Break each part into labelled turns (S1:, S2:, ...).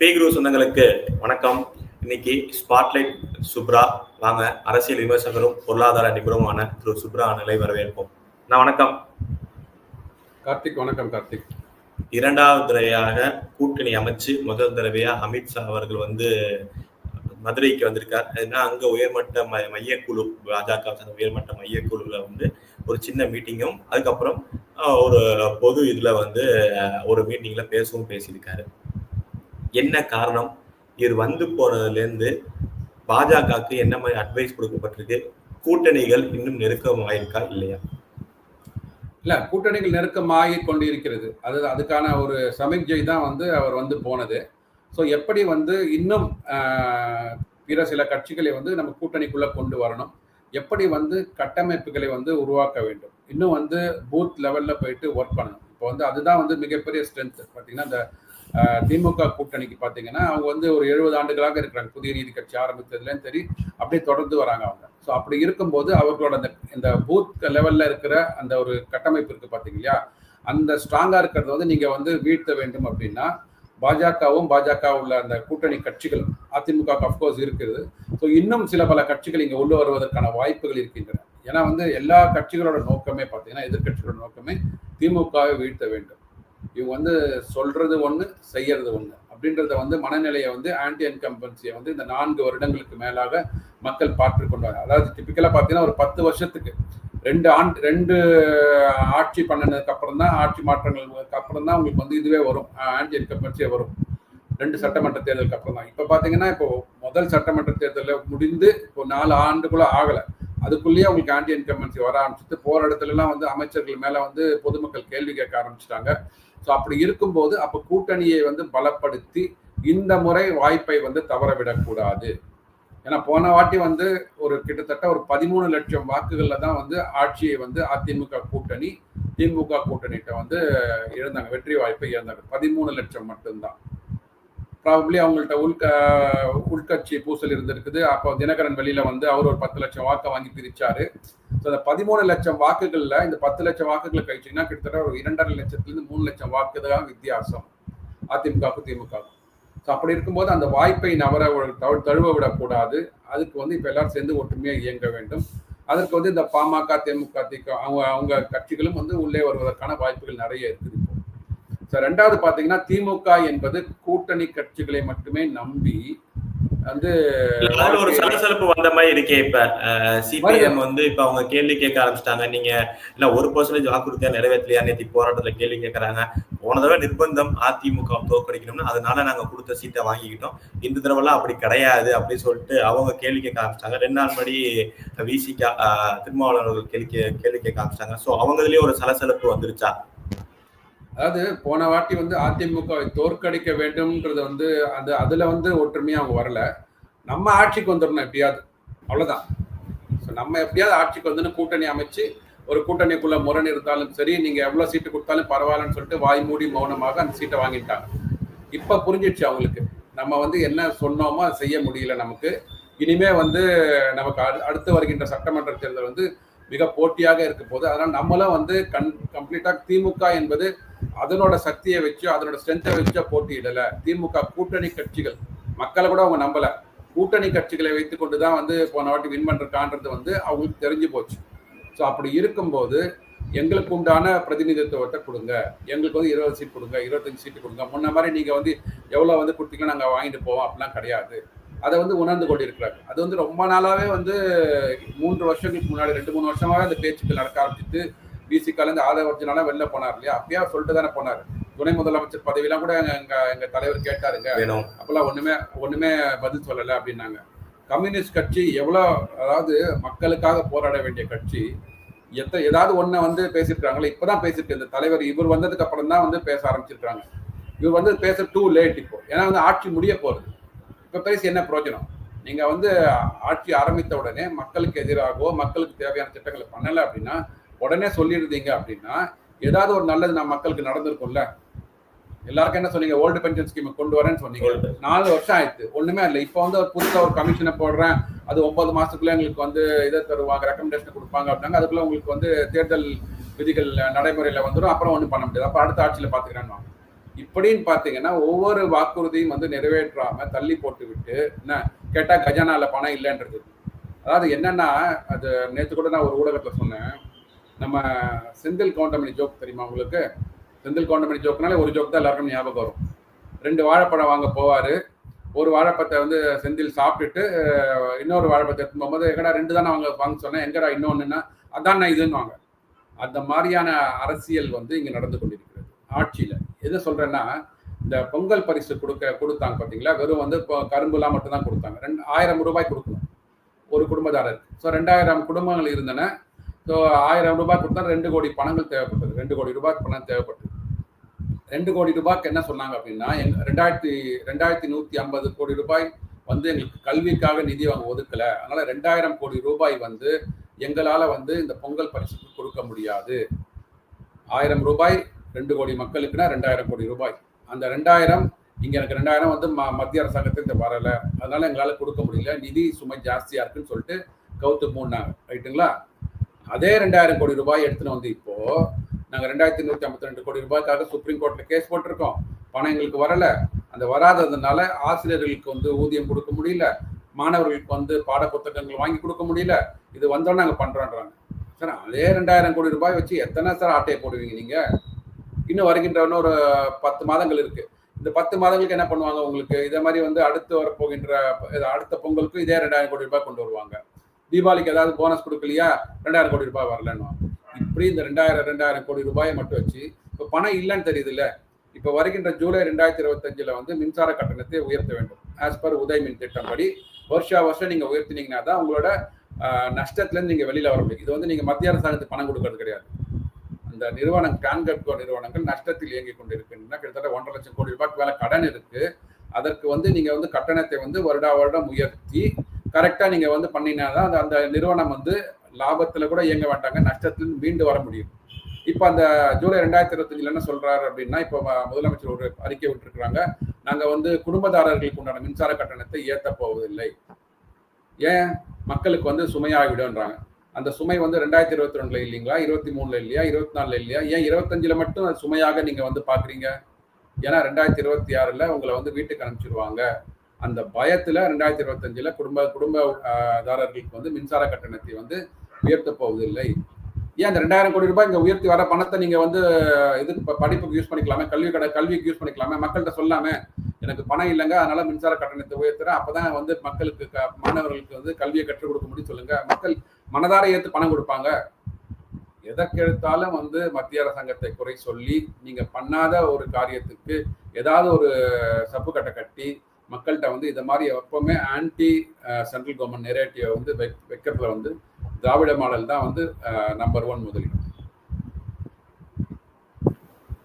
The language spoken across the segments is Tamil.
S1: பேகுரு சொந்தங்களுக்கு வணக்கம். இன்னைக்கு ஸ்பாட்லைட் சுப்ரா. வாங்க அரசியல் விமர்சகரும் பொருளாதார நிபுணருமான திரு சுப்ரா நிலை வரவேற்போம். நான் வணக்கம்.
S2: கார்த்திக் வணக்கம் கார்த்திக்.
S1: இரண்டாவது தடவையாக கூட்டணி அமைச்சு முதல் தடவையா அமித்ஷா அவர்கள் வந்து மதுரைக்கு வந்திருக்கார். ஏன்னா அங்க உயர்மட்ட மையக்குழு பாஜக உயர்மட்ட மையக்குழுல வந்து ஒரு சின்ன மீட்டிங்கும் அதுக்கப்புறம் ஒரு பொது இதுல வந்து ஒரு மீட்டிங்ல பேசவும் பேசியிருக்காரு. என்ன காரணம்? இவர் வந்து போனதுலேருந்து பாஜகவுக்கு என்ன மாதிரி அட்வைஸ் கொடுக்கப்பட்டிருக்கு? கூட்டணிகள் இன்னும் நெருக்கமாயிருக்கா இல்லையா?
S2: இல்ல கூட்டணிகள் நெருக்கமாகி கொண்டு இருக்கிறது அது அதுக்கான ஒரு சமிக்ஜை தான் வந்து அவர் வந்து போனது. ஸோ எப்படி வந்து இன்னும் பிற சில கட்சிகளை வந்து நம்ம கூட்டணிக்குள்ள கொண்டு வரணும்? எப்படி வந்து கட்டமைப்புகளை வந்து உருவாக்க வேண்டும்? இன்னும் வந்து பூத் லெவல்ல போயிட்டு ஒர்க் பண்ணணும். இப்போ வந்து அதுதான் வந்து மிகப்பெரிய ஸ்ட்ரென்த் பார்த்தீங்கன்னா இந்த திமுக கூட்டணிக்கு பார்த்தீங்கன்னா அவங்க வந்து ஒரு எழுபது ஆண்டுகளாக இருக்கிறாங்க. புதிய நீதி கட்சி ஆரம்பித்ததுலேயும் சரி அப்படியே தொடர்ந்து வராங்க அவங்க. ஸோ அப்படி இருக்கும்போது அவர்களோட அந்த இந்த பூத் லெவலில் இருக்கிற அந்த ஒரு கட்டமைப்பு இருக்குது பார்த்தீங்க இல்லையா அந்த ஸ்ட்ராங்காக இருக்கிறத வந்து நீங்கள் வந்து வீழ்த்த வேண்டும் அப்படின்னா பாஜகவும் பாஜக உள்ள அந்த கூட்டணி கட்சிகளும் அதிமுக அஃப்கோர்ஸ் இருக்குது. ஸோ இன்னும் சில பல கட்சிகள் இங்கே உள்ள வருவதற்கான வாய்ப்புகள் இருக்கின்றன. ஏன்னா வந்து எல்லா கட்சிகளோட நோக்கமே பார்த்தீங்கன்னா எதிர்கட்சிகளோட நோக்கமே திமுகவை வீழ்த்த வேண்டும். இவங்க வந்து சொல்றது ஒன்று செய்யறது ஒன்று அப்படின்றத வந்து மனநிலையை வந்து ஆன்டி அன்கம்பன்சியை வந்து இந்த நான்கு வருடங்களுக்கு மேலாக மக்கள் பார்த்து கொண்டாங்க அதாவது டிப்பிக்கலாக பார்த்தீங்கன்னா ஒரு பத்து வருஷத்துக்கு ரெண்டு ஆண்டு ரெண்டு ஆட்சி பண்ணினதுக்கு அப்புறம் தான் ஆட்சி மாற்றங்களுக்கு அப்புறம் தான் உங்களுக்கு வந்து இதுவே வரும். ஆன்டி இன்கம்பன்சியே வரும். ரெண்டு சட்டமன்ற தேர்தலுக்கு அப்புறம் தான். இப்போ பார்த்தீங்கன்னா இப்போ முதல் சட்டமன்ற தேர்தலில் முடிந்து இப்போ நாலு ஆண்டுக்குள்ள ஆகலை. அதுக்குள்ளேயே உங்களுக்கு ஆன்டி இன்கம்பன்சி வர ஆரம்பிச்சுட்டு போற இடத்துலலாம் வந்து அமைச்சர்கள் மேல வந்து பொதுமக்கள் கேள்வி கேட்க ஆரம்பிச்சிட்டாங்க. ஸோ அப்படி இருக்கும்போது அப்போ கூட்டணியை வந்து பலப்படுத்தி இந்த முறை வாய்ப்பை வந்து தவற விடக்கூடாது ஏன்னா போன வாட்டி வந்து ஒரு கிட்டத்தட்ட ஒரு பதிமூணு லட்சம் வாக்குகள்ல தான் வந்து ஆட்சியை வந்து அதிமுக கூட்டணி திமுக கூட்டணிகிட்ட வந்து இழந்தாங்க வெற்றி வாய்ப்பை இழந்தாங்க. பதிமூணு லட்சம் மட்டும்தான். ப்ராபப்ளி அவங்கள்ட்ட உள்க உள்கட்சி பூசல் இருந்திருக்குது. அப்போ தினகரன் வெளியில வந்து அவர் ஒரு பத்து லட்சம் வாக்கை வாங்கி பிரிச்சாரு. ஸோ அந்த பதிமூணு லட்சம் வாக்குகள்ல இந்த பத்து லட்சம் வாக்குகளை கழிச்சிங்கன்னா கிட்டத்தட்ட ஒரு இரண்டரை லட்சத்துலேருந்து மூணு லட்சம் வாக்கு தான் வித்தியாசம். அதிமுகவுக்கு திமுகவுக்கும் ஸோ அப்படி இருக்கும்போது அந்த வாய்ப்பை நவர தழு- தழுவ விடக்கூடாது. அதுக்கு வந்து இப்போ எல்லாரும் சேர்ந்து ஒற்றுமையாக இயங்க வேண்டும். அதற்கு வந்து இந்த பாமக தேமுக திக அவங்க அவங்க கட்சிகளும் வந்து உள்ளே வருவதற்கான வாய்ப்புகள் நிறைய இருக்குது. ஸோ ரெண்டாவது பார்த்தீங்கன்னா திமுக என்பது கூட்டணி கட்சிகளை மட்டுமே நம்பி வந்து
S1: ஒரு சலசலப்பு வந்த மாதிரி இருக்கே இப்ப. சிபிஎம் வந்து இப்ப அவங்க கேள்வி கேட்க ஆரம்பிச்சிட்டாங்க. நீங்க இல்ல ஒரு பர்சன்டேஜ் வாக்குறுதியா நிறைவேற்றலையா? நேற்று போராட்டத்துல கேள்வி கேட்கறாங்க. போன தடவை நிர்பந்தம் அதிமுக தோற்கடிக்கணும்னு அதனால நாங்க கொடுத்த சீட்டை வாங்கிக்கிட்டோம். இந்த தடவைலாம் அப்படி கிடையாது அப்படின்னு சொல்லிட்டு அவங்க கேள்வி கேட்க ஆரம்பிச்சிட்டாங்க. ரெண்டு நாள் முன்னாடி விசிகா திருமாவளவன் அவர்கள் கேள்வி கேள்வி கேட்க ஆரம்பிச்சிட்டாங்க. சோ அவங்கதுலயே ஒரு சலசலப்பு வந்துருச்சா?
S2: அதாவது போன வாட்டி வந்து அதிமுகவை தோற்கடிக்க வேண்டும்ன்றது வந்து அது அதுல வந்து ஒற்றுமையா அவங்க வரல. நம்ம ஆட்சிக்கு வந்துடணும் எப்படியாவது. அவ்வளவுதான். ஸோ நம்ம எப்படியாவது ஆட்சிக்கு வந்து கூட்டணி அமைச்சு ஒரு கூட்டணிக்குள்ள முரண் இருந்தாலும் சரி நீங்க எவ்வளவு சீட்டு கொடுத்தாலும் பரவாயில்லன்னு சொல்லிட்டு வாய் மூடி மௌனமாக அந்த சீட்டை வாங்கிட்டாங்க. இப்ப புரிஞ்சிடுச்சு அவங்களுக்கு. நம்ம வந்து என்ன சொன்னோமோ அதை செய்ய முடியல நமக்கு. இனிமே வந்து நமக்கு அடு- அடுத்து வருகின்ற சட்டமன்ற தேர்தல் வந்து மிக போட்டியாக இருக்க போது அதனால நம்மளும் வந்து கண் கம்ப்ளீட்டா திமுக என்பது அதனோட சக்தியை வச்சு அதனோட ஸ்ட்ரென்த்தை வச்சு போட்டியிடல. திமுக கூட்டணி கட்சிகள். மக்களை கூட அவங்க நம்பல. கூட்டணி கட்சிகளை வைத்துக்கொண்டு தான் வந்து போன வாட்டி வின் பண்றதுக்கான்றது வந்து அவங்களுக்கு தெரிஞ்சு போச்சு. ஸோ அப்படி இருக்கும்போது எங்களுக்கு உண்டான பிரதிநிதித்துவத்தை கொடுங்க. எங்களுக்கு வந்து இருபது சீட் கொடுங்க இருபத்தஞ்சு சீட்டு கொடுங்க. முன்ன மாதிரி நீங்கள் வந்து எவ்வளோ வந்து கொடுத்தீங்கன்னா நாங்கள் வாங்கிட்டு போவோம். அப்படிலாம் கிடையாது. அதை வந்து உணர்ந்து கொண்டிருக்கிறாங்க அது வந்து ரொம்ப நாளாகவே வந்து மூன்று வருஷங்களுக்கு முன்னாடி ரெண்டு மூணு வருஷமாகவே அந்த பேச்சுக்கள் நடக்க ஆரம்பிச்சுட்டு பிசிக்கால இருந்து ஆதரவு ஒரிஜினலா வெளில போனார் இல்லையா? அப்பயே சொல்லிட்டு தானே போனார். துணை முதலமைச்சர் பதவியெல்லாம் கூட எங்க எங்க தலைவர் கேட்டாருங்க.
S1: வேணும்.
S2: அப்பெல்லாம் ஒண்ணுமே ஒண்ணுமே பதில் சொல்லல அப்படின்னாங்க. கம்யூனிஸ்ட் கட்சி எவ்வளவு அதாவது மக்களுக்காக போராட வேண்டிய கட்சி எத்த ஏதாவது ஒண்ண வந்து பேசியிருக்காங்களே இப்பதான் பேசியிருக்கு. இந்த தலைவர் இவர் வந்ததுக்கு அப்புறம் தான் வந்து பேச ஆரம்பிச்சிருக்காங்க இவர் வந்து பேச டூ லேட் இப்போ. ஏன்னா வந்து ஆட்சி முடிய போகுது. இப்ப பேசி என்ன பிரயோஜனம்? நீங்க வந்து ஆட்சி ஆரம்பித்த உடனே மக்களுக்கு எதிராகவோ மக்களுக்கு தேவையான திட்டங்களை பண்ணல அப்படின்னா உடனே சொல்லியிருந்தீங்க அப்படின்னா ஏதாவது ஒரு நல்லது நான் மக்களுக்கு நடந்திருக்கும்ல? எல்லாருக்கும் என்ன சொன்னீங்க? ஓல்டு பென்ஷன் ஸ்கீம் கொண்டு வரேன்னு சொன்னீங்க. நாலு வருஷம் ஆயிடுச்சு. ஒண்ணுமே இல்லை. இப்போ வந்து ஒரு புதுசா ஒரு கமிஷனை போடுறேன். அது ஒன்பது மாசத்துக்குள்ள எங்களுக்கு வந்து இதை தருவாங்க ரெக்கமெண்டேஷன் கொடுப்பாங்க அப்படின்னாங்க. அதுக்குள்ள உங்களுக்கு வந்து தேர்தல் விதிகள் நடைமுறையில வந்துடும். அப்புறம் ஒன்றும் பண்ண முடியாது. அப்போ அடுத்த ஆட்சியில் பார்த்துக்கிறேன்னு இப்படின்னு பாத்தீங்கன்னா ஒவ்வொரு வாக்குறுதியும் வந்து நிறைவேற்றாம தள்ளி போட்டு விட்டு என்ன? கேட்டா கஜானால பணம் இல்லைன்றது. அதாவது என்னன்னா அது நேற்று கூட நான் ஒரு ஊடகத்துல சொன்னேன். நம்ம செந்தில் கவுண்டமணி ஜோக் தெரியுமா உங்களுக்கு? செந்தில் கவுண்டமணி ஜோக்னாலே ஒரு ஜோக் தான் எல்லாருக்கும் ஞாபகம் வரும். ரெண்டு வாழைப்பழம் வாங்க போவார். ஒரு வாழைப்பழத்தை வந்து செந்தில் சாப்பிட்டுட்டு இன்னொரு வாழைப்பத்தை எடுத்து போகும்போது எங்கடா ரெண்டு தானே அவங்க வாங்க சொன்னேன். எங்கடா இன்னொன்றுன்னா அதான் நான் இதுன்னுவாங்க. அந்த மாதிரியான அரசியல் வந்து இங்கே நடந்து கொண்டிருக்கிறது. ஆட்சியில். எது சொல்கிறேன்னா இந்த பொங்கல் பரிசு கொடுக்க கொடுத்தாங்க பார்த்தீங்களா வெறும் வந்து இப்போ கரும்புலாம் மட்டும்தான் கொடுத்தாங்க. ரெண்டு ஆயிரம் ரூபாய் கொடுக்கணும். ஒரு குடும்பதாரருக்கு ஸோ ரெண்டாயிரம் குடும்பங்கள் இருந்தன. ஸோ ஆயிரம் ரூபாய் கொடுத்தா ரெண்டு கோடி பணங்கள் தேவைப்பட்டது. ரெண்டு கோடி ரூபாய் பணம் தேவைப்பட்டது. ரெண்டு கோடி ரூபாய்க்கு என்ன சொன்னாங்க அப்படின்னா எங் ரெண்டாயிரத்தி ரெண்டாயிரத்தி நூத்தி ஐம்பது கோடி ரூபாய் வந்து எங்களுக்கு கல்விக்காக நிதி அவங்க ஒதுக்கல. அதனால ரெண்டாயிரம் கோடி ரூபாய் வந்து எங்களால வந்து இந்த பொங்கல் பரிசுக்கு கொடுக்க முடியாது. ஆயிரம் ரூபாய் ரெண்டு கோடி மக்களுக்குன்னா ரெண்டாயிரம் கோடி ரூபாய். அந்த ரெண்டாயிரம் இங்க எனக்கு ரெண்டாயிரம் வந்து ம- மத்திய அரசாங்கத்துக்கு வரல. அதனால எங்களால கொடுக்க முடியல. நிதி சுமை ஜாஸ்தியா இருக்குன்னு சொல்லிட்டு கவுத்து மூடினாங்க. ரைட்டுங்களா? அதே ரெண்டாயிரம் கோடி ரூபாய் எடுத்துன்னு வந்து இப்போ நாங்க ரெண்டாயிரத்தி நூத்தி ஐம்பத்தி ரெண்டு கோடி ரூபாய்க்காக சுப்ரீம் கோர்ட்ல கேஸ் போட்டிருக்கோம். பணம் எங்களுக்கு வரல. அந்த வராததுனால ஆசிரியர்களுக்கு வந்து ஊதியம் கொடுக்க முடியல. மாணவர்களுக்கு வந்து பாட புத்தகங்கள் வாங்கி கொடுக்க முடியல. இது வந்தோம் நாங்க பண்றோன்றாங்க. சார் அதே ரெண்டாயிரம் கோடி ரூபாய் வச்சு எத்தனை சார் ஆட்டையை போடுவீங்க நீங்க? இன்னும் வருகின்ற ஒரு பத்து மாதங்கள் இருக்கு. இந்த பத்து மாதங்களுக்கு என்ன பண்ணுவாங்க உங்களுக்கு? இதே மாதிரி வந்து அடுத்து வரப்போகின்ற அடுத்த பொங்கலுக்கு இதே ரெண்டாயிரம் கோடி ரூபாய் கொண்டு வருவாங்க. தீபாவளிக்கு ஏதாவது போனஸ் கொடுக்கலையா? ரெண்டாயிரம் கோடி ரூபாய் வரலன்னு. இப்படி இந்த ரெண்டாயிரம் ரெண்டாயிரம் கோடி ரூபாயை மட்டும் வச்சு இப்போ பணம் இல்லைன்னு தெரியுதுல்ல. இப்போ வருகின்ற ஜூலை ரெண்டாயிரத்தி இருபத்தஞ்சில் வந்து மின்சார கட்டணத்தை உயர்த்த வேண்டும். ஆஸ் பர் உதய் மின் திட்டம் படி வருஷா வருஷம் நீங்கள் உயர்த்தினீங்கன்னா தான் உங்களோட நஷ்டத்துலேருந்து நீங்கள் வெளியில் வர முடியும். இது வந்து நீங்கள் மத்திய அரசாங்கத்துக்கு பணம் கொடுக்கறது கிடையாது. அந்த நிறுவனம் கான்கட்கோ நிறுவனங்கள் நஷ்டத்தில் இயங்கிக் கொண்டிருக்கின்றன. கிட்டத்தட்ட ஒன்றரை லட்சம் கோடி ரூபாய்க்கு மேலே கடன் இருக்கு. அதற்கு வந்து நீங்கள் வந்து கட்டணத்தை வந்து வருடா வருடம் உயர்த்தி கரெக்டாக நீங்கள் வந்து பண்ணினாதான் அந்த அந்த நிறுவனம் வந்து லாபத்தில் கூட இயங்க மாட்டாங்க நஷ்டத்தில் மீண்டு வர முடியும். இப்போ அந்த ஜூலை ரெண்டாயிரத்தி இருபத்தஞ்சில் என்ன சொல்கிறாரு அப்படின்னா இப்போ முதலமைச்சர் ஒரு அறிக்கை விட்டுருக்குறாங்க நாங்கள் வந்து குடும்பதாரர்களுக்கு உண்டான மின்சார கட்டணத்தை ஏற்ற போவதில்லை. ஏன்? மக்களுக்கு வந்து சுமையாகிடும்ன்றாங்க அந்த சுமை வந்து ரெண்டாயிரத்தி இருபத்தி ரெண்டுல இல்லைங்களா இருபத்தி மூணுல இல்லையா இருபத்தி நாலுல இல்லையா ஏன் இருபத்தஞ்சுல மட்டும் அது சுமையாக நீங்க வந்து பாக்குறீங்க? ஏன்னா ரெண்டாயிரத்தி இருபத்தி ஆறுல உங்களை வந்து வீட்டுக்கு அனுப்பிச்சிருவாங்க. அந்த பயத்துல ரெண்டாயிரத்தி இருபத்தஞ்சில் குடும்ப குடும்ப தாரர்களுக்கு வந்து மின்சார கட்டணத்தை வந்து உயர்த்த போவதில்லை. ஏன் அந்த ரெண்டாயிரம் கோடி ரூபாய் இங்க உயர்த்தி வர பணத்தை நீங்க வந்து இதுக்கு படிப்புக்கு யூஸ் பண்ணிக்கலாமே கல்வி கடை கல்விக்கு யூஸ் பண்ணிக்கலாமே மக்கள்கிட்ட சொல்லாமே எனக்கு பணம் இல்லைங்க அதனால மின்சார கட்டணத்தை உயர்த்துறேன். அப்பதான் வந்து மக்களுக்கு க- மாணவர்களுக்கு வந்து கல்வியை கற்றுக் கொடுக்க முடியும் சொல்லுங்க. மக்கள் மனதார ஏற்று பணம் கொடுப்பாங்க. எதற்கெடுத்தாலும் வந்து மத்திய அரசாங்கத்தை குறை சொல்லி நீங்க பண்ணாத ஒரு காரியத்துக்கு ஏதாவது ஒரு சப்பு கட்டை கட்டி மக்கள்கிட்ட வந்து இதை மாதிரி எப்பவுமே ஆன்டி சென்ட்ரல் கவர்மெண்ட் நெரேட்டிவ் வந்து வைக்- வைக்கிறதுல வந்து திராவிட மாடல் தான் வந்து நம்பர் ஒன் முதலீடு.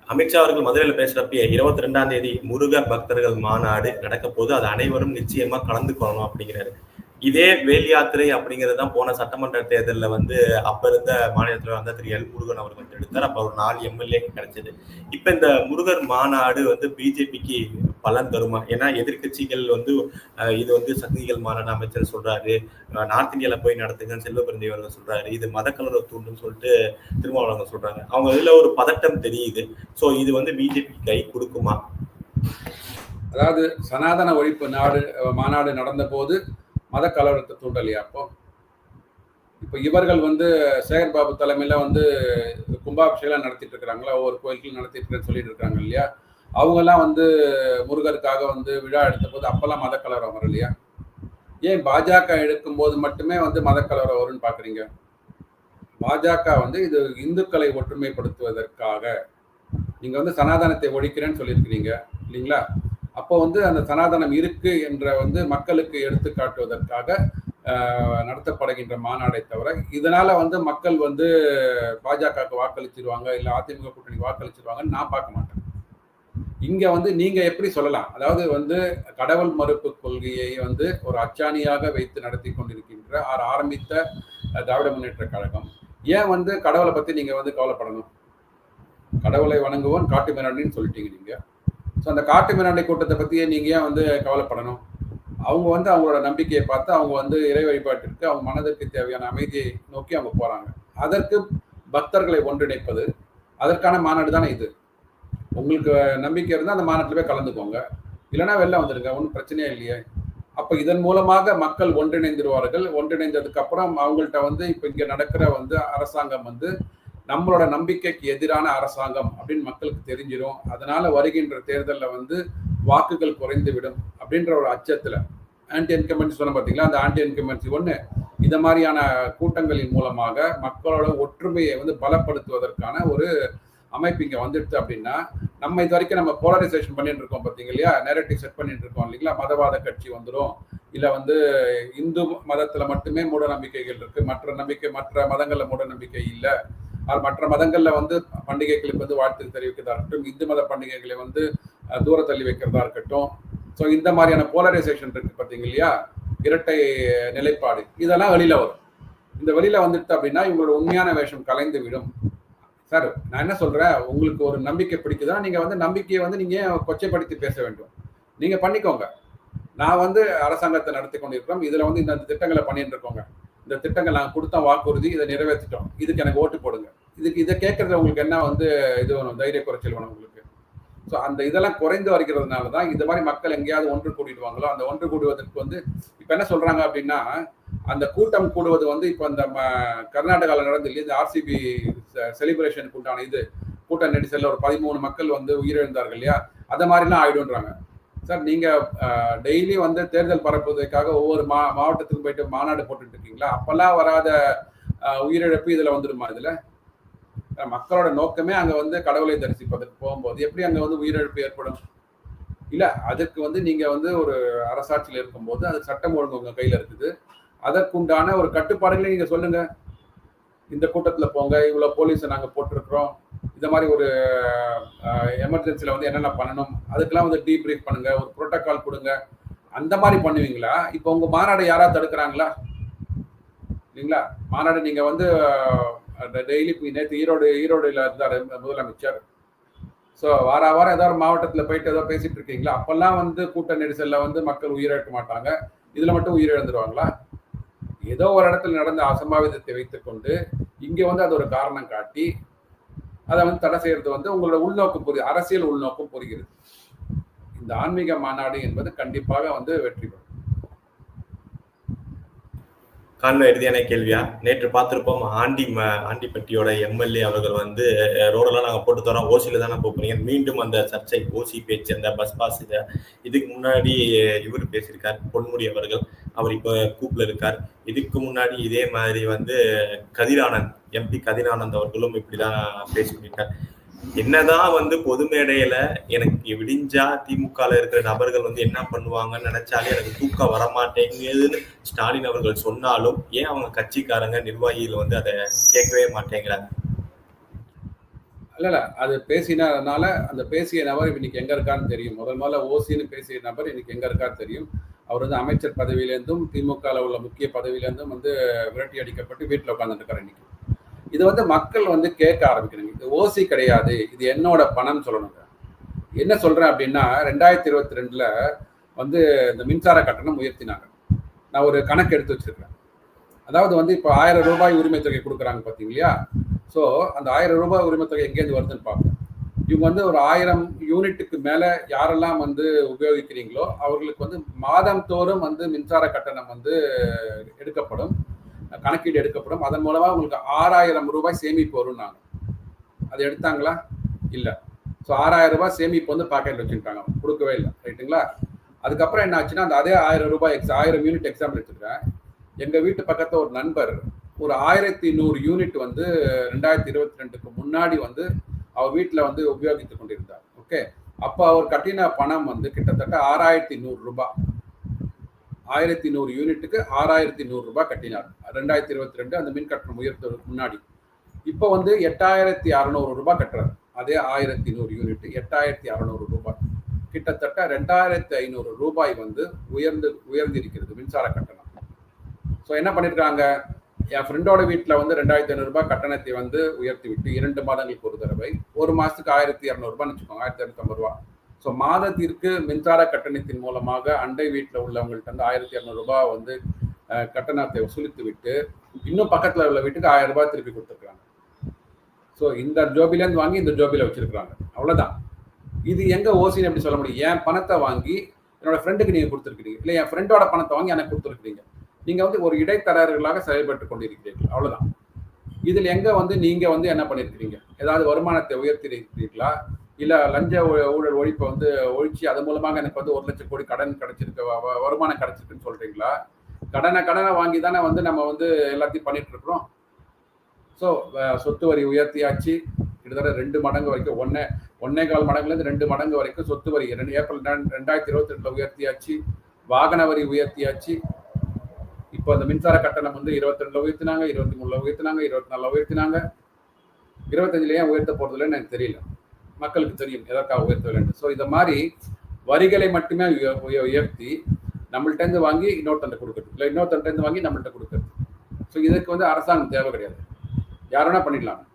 S1: அமித்ஷா அவர்கள் மதுரையில் பேசுறப்பயே இருபத்தி ரெண்டாம் தேதி முருக பக்தர்கள் மாநாடு நடக்க போது அது அனைவரும் நிச்சயமா கலந்துக்கணும் அப்படிங்கிறாரு. இதே வேல் யாத்திரை அப்படிங்கிறது தான் போன சட்டமன்ற தேர்தலில் வந்து அப்ப இருந்த மாநிலத்தில் வந்த திரு எல் முருகன் அவர் வந்து எடுத்தார். அப்போ ஒரு நாலு எம்எல்ஏ கிடைச்சது. இப்போ இந்த முருகர் மாநாடு வந்து பிஜேபிக்கு பலன் தருமா? ஏன்னா எதிர்க்கட்சிகள் வந்து இது வந்து சக்திகள் மாறான அமைச்சர் சொல்றாரு. நார்த் இந்தியால போய் நடத்துங்கன்னு செல்வ பிறந்தை அவர்கள் சொல்றாரு. இது மதக்கலரை தூண்டுன்னு சொல்லிட்டு திருமாவளவங்க சொல்றாங்க அவங்க இதுல ஒரு பதட்டம் தெரியுது. சோ இது வந்து பிஜேபி கை கொடுக்குமா?
S2: அதாவது சனாதன ஒழிப்பு நாடு மாநாடு நடந்த போது மத கலவரத்தை தூண்டலையா அப்போ? இப்போ இவர்கள் வந்து சேகர் பாபு தலைமையில் வந்து கும்பாபிஷேகம் நடத்திட்டு இருக்கிறாங்களா? ஒவ்வொரு கோயிலுக்கும் நடத்திட்டு இருக்கேன்னு சொல்லிட்டு இருக்காங்க இல்லையா? அவங்கெல்லாம் வந்து முருகருக்காக வந்து விழா எடுத்த போது அப்பெல்லாம் மதக்கலவரம் வரும் இல்லையா? ஏன் பாஜக எடுக்கும் போது மட்டுமே வந்து மதக்கலவரம் வரும்னு பாக்குறீங்க பாஜக வந்து இது இந்துக்களை ஒற்றுமைப்படுத்துவதற்காக. நீங்க வந்து சனாதனத்தை ஒழிக்கிறேன்னு சொல்லியிருக்கிறீங்க இல்லைங்களா? அப்போ வந்து அந்த சனாதனம் இருக்கு என்ற வந்து மக்களுக்கு எடுத்து காட்டுவதற்காக நடத்தப்படுகின்ற மாநாடை தவிர இதனால வந்து மக்கள் வந்து பாஜகவுக்கு வாக்களிச்சிருவாங்க இல்லை அதிமுக கூட்டணி வாக்களிச்சிருவாங்கன்னு நான் பார்க்க மாட்டேன். இங்க வந்து நீங்க எப்படி சொல்லலாம்? அதாவது வந்து கடவுள் மறுப்பு கொள்கையை வந்து ஒரு அச்சாணியாக வைத்து நடத்தி கொண்டிருக்கின்ற ஆர் ஆரம்பித்த திராவிட முன்னேற்ற கழகம். ஏன் வந்து கடவுளை பத்தி நீங்க வந்து கவலைப்படணும்? கடவுளை வணங்குவோம் காட்டு மிராண்டின்னு சொல்லிட்டீங்க நீங்க. ஸோ அந்த காட்டு மிராண்டி கூட்டத்தை பத்தியே நீங்க ஏன் வந்து கவலைப்படணும்? அவங்க வந்து அவங்களோட நம்பிக்கையை பார்த்து அவங்க வந்து இறை வழிபாட்டிற்கு அவங்க மனதிற்கு தேவையான அமைதியை நோக்கி அவங்க போறாங்க. அதற்கு பக்தர்களை ஒன்றிணைப்பது அதற்கான மாநாடு தானே இது. உங்களுக்கு நம்பிக்கை இருந்தால் அந்த மாநாட்டில் போய் கலந்துக்கோங்க. இல்லைன்னா வெளில வந்துடுங்க ஒன்றும் பிரச்சனையே இல்லையே. அப்போ இதன் மூலமாக மக்கள் ஒன்றிணைந்துருவார்கள் ஒன்றிணைந்ததுக்கு அப்புறம் அவங்கள்ட்ட வந்து இப்போ இங்கே நடக்கிற வந்து அரசாங்கம் வந்து நம்மளோட நம்பிக்கைக்கு எதிரான அரசாங்கம் அப்படின்னு மக்களுக்கு தெரிஞ்சிடும் அதனால வருகின்ற தேர்தலில் வந்து வாக்குகள் குறைந்து விடும் அப்படின்ற ஒரு அச்சத்தில். ஆன்டி என்கமெண்ட்ஸ் சொன்ன பார்த்தீங்களா அந்த ஆன்டி என்கமெண்ட்ஸ் ஒன்று இந்த மாதிரியான கூட்டங்களின் மூலமாக மக்களோட ஒற்றுமையை வந்து பலப்படுத்துவதற்கான ஒரு அமைப்பு இங்கே வந்துடுது அப்படின்னா நம்ம இது வரைக்கும் நம்ம போலரைசேஷன் பண்ணிட்டு இருக்கோம் பார்த்தீங்க இல்லையா நேரட்டிவ் செட் பண்ணிட்டு இருக்கோம் இல்லைங்களா? மதவாத கட்சி வந்துடும் இல்லை வந்து இந்து மதத்தில் மட்டுமே மூட நம்பிக்கைகள் இருக்கு. மற்ற நம்பிக்கை மற்ற மதங்களில் மூட நம்பிக்கை இல்லை மற்ற மதங்களில் வந்து பண்டிகைகளுக்கு வந்து வாழ்த்து தெரிவிக்கிறதா இருக்கட்டும் இந்து மத பண்டிகைகளை வந்து தூர தள்ளி வைக்கிறதா இருக்கட்டும். ஸோ இந்த மாதிரியான போலரைசேஷன் இருக்கு பார்த்தீங்க இல்லையா இரட்டை நிலைப்பாடு. இதெல்லாம் வெளியில வரும். இந்த வெளியில வந்துட்டு அப்படின்னா இவங்களோட உண்மையான வேஷம் கலைந்து விடும். சார் நான் என்ன சொல்றேன்? உங்களுக்கு ஒரு நம்பிக்கை பிடிக்குதா நீங்க வந்து நம்பிக்கையை வந்து நீங்க கொச்சைப்படுத்தி பேச வேண்டும்? நீங்க பண்ணிக்கோங்க. நான் வந்து அரசாங்கத்தை நடத்தி கொண்டிருக்கிறோம். இதுல வந்து இந்த திட்டங்களை பண்ணிட்டு இருக்கோங்க. இந்த திட்டங்கள் நாங்கள் கொடுத்த வாக்குறுதி இதை நிறைவேற்றிட்டோம். இதுக்கு எனக்கு ஓட்டு போடுங்க. இதுக்கு இதை கேட்கறது உங்களுக்கு என்ன வந்து இது வேணும்? தைரிய குறைச்சல் வேணும் உங்களுக்கு. ஸோ அந்த இதெல்லாம் குறைந்து வருகிறதுனால தான் இந்த மாதிரி மக்கள் எங்கேயாவது ஒன்று கூடிடுவாங்களோ அந்த ஒன்று கூடுவதற்கு வந்து இப்போ என்ன சொல்றாங்க அப்படின்னா அந்த கூட்டம் கூடுவது வந்து இப்போ அந்த கர்நாடகாவில் நடந்து இல்லையா? இந்த ஆர்சிபி செலிப்ரேஷனுக்கு உண்டான இது கூட்ட நெரிசலில் ஒரு பதிமூணு மக்கள் வந்து உயிரிழந்தார்கள் இல்லையா? அதை மாதிரிலாம் ஆயிடும்ன்றாங்க. சார் நீங்க டெய்லி வந்து தேர்தல் பரப்புவதற்காக ஒவ்வொரு மா மாவட்டத்துக்கும் போயிட்டு மாநாடு போட்டுட்டு இருக்கீங்களா? அப்பெல்லாம் வராத உயிரிழப்பு இதுல வந்துடுமா இதுல? மக்களோட நோக்கமே அங்க வந்து கடவுளை தரிசிப்பதற்கு போகும்போது எப்படி அங்க வந்து உயிரிழப்பு ஏற்படும்? இல்ல அதுக்கு வந்து நீங்க வந்து ஒரு அரசாட்சியில் இருக்கும்போது அது சட்டம் ஒழுங்கு உங்க கையில இருக்குது. அதற்குண்டான ஒரு கட்டுப்பாடுகளை நீங்க சொல்லுங்க. இந்த கூட்டத்துல போங்க இவ்வளவு போலீஸை நாங்க போட்டிருக்கிறோம். இந்த மாதிரி ஒரு எமர்ஜென்சில வந்து என்னென்ன பண்ணணும் அதுக்கெல்லாம் வந்து டீப்ரீஃப் பண்ணுங்க ஒரு புரோட்டோகால் கொடுங்க. அந்த மாதிரி பண்ணுவீங்களா? இப்போ உங்க மாநாடு யாராவது தடுக்கிறாங்களா? இல்லைங்களா? மாநாடு நீங்க வந்து டெய்லி நேற்று ஈரோடு ஈரோடுல இருந்தார் முதலமைச்சர். ஸோ வார வாரம் ஏதாவது மாவட்டத்தில் போயிட்டு ஏதோ பேசிட்டு இருக்கீங்களா? அப்பெல்லாம் வந்து கூட்ட நெரிசலில் வந்து மக்கள் உயிரிழக்க மாட்டாங்க. இதில் மட்டும் உயிரிழந்துருவாங்களா? ஏதோ ஒரு இடத்துல நடந்த அசம்பாவிதத்தை வைத்துக்கொண்டு இங்க வந்து அது ஒரு காரணம் காட்டி அதை வந்து தடை செய்யறது வந்து உங்களோட உள்நோக்கம் புரியுது அரசியல் உள்நோக்கம் புரிகிறது. இந்த ஆன்மீக மாநாடு என்பது கண்டிப்பாக வந்து வெற்றி பெறும்.
S1: காண்ப இறுதியான கேள்வியா? நேற்று பார்த்திருப்போம் ஆண்டி ஆண்டிப்பட்டியோட எம்எல்ஏ அவர்கள் வந்து ரோடெல்லாம் நாங்கள் போட்டு தரோம் ஓசியில தானே போறீங்க மீண்டும் அந்த சர்ச்சை ஓசி பேச்சு அந்த பஸ் பாஸ் இதை இதுக்கு முன்னாடி இவர் பேசியிருக்கார் பொன்முடி அவர்கள். அவர் இப்போ கூப்பில் இருக்கார். இதுக்கு முன்னாடி இதே மாதிரி வந்து கதிரானந்த் எம்பி கதிரானந்த் அவர்களும் இப்படிதான் பேசியிருக்கார் என்னதான் வந்து பொது மேடையில எனக்கு விடிஞ்சா திமுக இருக்கிற நபர்கள் வந்து என்ன பண்ணுவாங்கன்னு நினைச்சாலே எனக்கு தூக்கம் வரமாட்டேங்குதுன்னு ஸ்டாலின் அவர்கள் சொன்னாலும் ஏன் அவங்க கட்சிக்காரங்க நிர்வாகிகள் வந்து அதை கேட்கவே மாட்டேங்கிறாங்க?
S2: இல்ல இல்ல அது பேசினதுனால அந்த பேசிய நபர் இன்னைக்கு எங்க இருக்கான்னு தெரியும். முதல் முதல்ல ஓசின்னு பேசிய நபர் இன்னைக்கு எங்க இருக்கான்னு தெரியும். அவர் வந்து அமைச்சர் பதவியிலேருந்தும் திமுக உள்ள முக்கிய பதவியிலேருந்தும் வந்து விரட்டி அடிக்கப்பட்டு வீட்டில் உட்காந்துட்டு இருக்காரு இன்னைக்கு. இது வந்து மக்கள் வந்து கேட்க ஆரம்பிக்கணும் இது ஓசி கிடையாது. இது என்னோட பணம் சொல்லணுங்க. என்ன சொல்றேன் அப்படின்னா ரெண்டாயிரத்தி இருபத்தி ரெண்டுல வந்து இந்த மின்சார கட்டணம் உயர்த்தினாங்க. நான் ஒரு கணக்கு எடுத்து வச்சிருக்கேன். அதாவது வந்து இப்போ ஆயிரம் ரூபாய் உரிமை தொகை கொடுக்குறாங்க பார்த்தீங்க இல்லையா ஸோ அந்த ஆயிரம் ரூபாய் உரிமை தொகை எங்கேருந்து வருதுன்னு பார்ப்போம். இவங்க வந்து ஒரு ஆயிரம் யூனிட்டுக்கு மேலே யாரெல்லாம் வந்து உபயோகிக்கிறீங்களோ அவர்களுக்கு வந்து மாதம் தோறும் வந்து மின்சார கட்டணம் வந்து எடுக்கப்படும். கணக்கீடு எடுக்கப்படும். அதன் மூலமாக உங்களுக்கு ஆறாயிரம் ரூபாய் சேமிப்பு வரும் நாங்க அது எடுத்தாங்களா? இல்லை. ஸோ ஆறாயிரம் ரூபாய் சேமிப்பு வந்து பாக்கெட்ல வச்சுருக்காங்க. கொடுக்கவே இல்லை. ரைட்டுங்களா? அதுக்கப்புறம் என்ன ஆச்சுன்னா அந்த அதே ஆயிரம் ரூபாய் எக்ஸ் ஆயிரம் யூனிட் எக்ஸாம்பிள் எடுத்துக்கிறேன். எங்க வீட்டு பக்கத்தில் ஒரு நண்பர் ஒரு ஆயிரத்தி நூறு யூனிட் வந்து ரெண்டாயிரத்தி இருபத்தி ரெண்டுக்கு முன்னாடி வந்து அவர் வீட்டில் வந்து உபயோகித்துக் கொண்டிருந்தார். ஓகே அப்போ அவர் கட்டின பணம் வந்து கிட்டத்தட்ட ஆறாயிரத்தி நூறு ரூபாய். ஆயிரத்தி நூறு யூனிட்டுக்கு ஆறாயிரத்தி நூறு ரூபாய் கட்டினார். ரெண்டாயிரத்தி இருபத்தி ரெண்டு அந்த மின் கட்டணம் உயர்த்ததுக்கு முன்னாடி. இப்போ வந்து எட்டாயிரத்தி அறநூறு ரூபாய் கட்டுறாரு. அதே ஆயிரத்தி நூறு யூனிட் எட்டாயிரத்தி அறநூறு ரூபாய். கிட்டத்தட்ட ரெண்டாயிரத்தி ஐநூறு ரூபாய் வந்து உயர்ந்து உயர்ந்திருக்கிறது மின்சார கட்டணம். ஸோ என்ன பண்ணியிருக்காங்க என் ஃப்ரெண்டோட வீட்டில் வந்து ரெண்டாயிரத்தி ஐநூறுரூபா கட்டணத்தை வந்து உயர்த்தி விட்டு இரண்டு மாதங்களுக்கு ஒரு தடவை ஒரு மாதத்துக்கு ஆயிரத்தி இரநூறுபான்னு வச்சுக்கோங்க ஆயிரத்தி இரநூத்தம்பது ரூபா ஸோ மாதத்திற்கு மின்சார கட்டணத்தின் மூலமாக அண்டை வீட்டில் உள்ளவங்கள்ட்ட வந்து ஆயிரத்தி இரநூறுபா வந்து கட்டணத்தை வசூலித்து விட்டு இன்னும் பக்கத்தில் உள்ள வீட்டுக்கு ஆயிரம் ரூபாய் திருப்பி கொடுத்துருக்காங்க ஸோ இந்த ஜோபிலேருந்து வாங்கி இந்த ஜோபியில் வச்சிருக்கிறாங்க. அவ்வளோதான் இது எங்கே ஓசின்னு எப்படி சொல்ல முடியும்? என் பணத்தை வாங்கி என்னோட ஃப்ரெண்டுக்கு நீங்கள் கொடுத்துருக்கீங்க இல்லை என் ஃப்ரெண்டோட பணத்தை வாங்கி எனக்கு கொடுத்துருக்கீங்க நீங்கள் வந்து ஒரு இடைத்தரகர்களாக செயல்பட்டு கொண்டிருக்கிறீர்கள். அவ்வளோதான் இதில் எங்கே வந்து நீங்கள் வந்து என்ன பண்ணியிருக்கிறீங்க ஏதாவது வருமானத்தை உயர்த்தி இருக்கிறீர்களா இல்ல லஞ்ச ஊழல் ஒழிப்பை வந்து ஒழிச்சு அது மூலமாக எனக்கு வந்து ஒரு லட்சம் கோடி கடன் கிடைச்சிருக்கு வ- வருமானம் கிடைச்சிருக்குன்னு சொல்றீங்களா? கடனை கடனை வாங்கி தானே வந்து நம்ம வந்து எல்லாத்தையும் பண்ணிட்டு இருக்கிறோம். ஸோ சொத்து வரி உயர்த்தியாச்சு. கிட்டத்தட்ட ரெண்டு மடங்கு வரைக்கும் ஒன்னே ஒன்னே கால் மடங்குலேருந்து ரெண்டு மடங்கு வரைக்கும் சொத்து வரி ரெண்டு ஏப்ரல் ரெண்டாயிரத்தி இருபத்தி ரெண்டுல உயர்த்தியாச்சு. வாகன வரி உயர்த்தியாச்சு. இப்போ அந்த மின்சார கட்டணம் வந்து இருபத்தி ரெண்டுல உயர்த்தினாங்க இருபத்தி மூணுல உயர்த்தினாங்க இருபத்தி நாலுல உயர்த்தினாங்க. இருபத்தஞ்சிலேயே ஏன் உயர்த்த போகிறதுலன்னு எனக்கு தெரியல. மக்களுக்கு தெரியும் எதற்காக உயர்த்தவில்லைன்னு ஸோ இந்த மாதிரி வரிகளை மட்டுமே உய- உய- உயர்த்தி நம்மள்ட்டேருந்து வாங்கி இன்னொருத்தன் கொடுக்குறது. இல்லை இன்னொருத்தன்ட்ட வாங்கி நம்மள்ட்ட கொடுக்குறது. ஸோ இதுக்கு வந்து அரசாங்கம் தேவை கிடையாது. யார் பண்ணிடலாம்.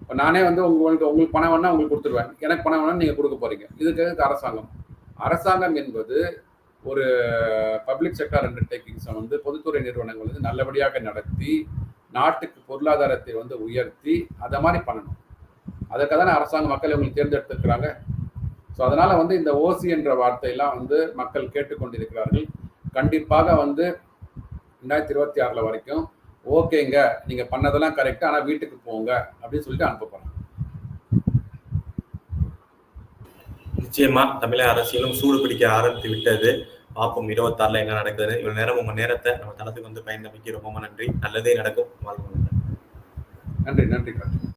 S2: இப்போ நானே வந்து உங்களுக்கு உங்களுக்கு பணம் வேணால் உங்களுக்கு கொடுத்துருவேன். எனக்கு பணம் வேணால் நீங்கள் கொடுக்க போகிறீங்க இதுக்கு எதுக்கு அரசாங்கம்? அரசாங்கம் என்பது ஒரு பப்ளிக் செக்டார் அண்டர்டேக்கிங்ஸை வந்து பொதுத்துறை நிறுவனங்கள் வந்து நல்லபடியாக நடத்தி நாட்டுக்கு பொருளாதாரத்தை வந்து உயர்த்தி அதை மாதிரி பண்ணணும். அதற்காக தானே அரசாங்க மக்கள் உங்களுக்கு தேர்ந்தெடுத்திருக்கிறாங்க. ஸோ அதனால வந்து இந்த ஓசி என்ற வார்த்தையெல்லாம் வந்து மக்கள் கேட்டுக்கொண்டிருக்கிறார்கள். கண்டிப்பாக வந்து ரெண்டாயிரத்தி இருபத்தி ஆறுல வரைக்கும் ஓகேங்க நீங்க பண்ணதெல்லாம் கரெக்ட் ஆனா வீட்டுக்கு போங்க அப்படின்னு சொல்லிட்டு அனுப்ப போறாங்க.
S1: நிச்சயமா தமிழக அரசியலும் சூடு பிடிக்க ஆரம்பித்து விட்டது. பார்ப்போம் இருபத்தாறுல என்ன நடக்குது இவ்வளவு நேரம் உங்க நேரத்தை நம்ம தளத்துக்கு வந்து பயந்தமைக்கு ரொம்ப நன்றி. நல்லதே நடக்கும்.
S2: நன்றி நன்றி.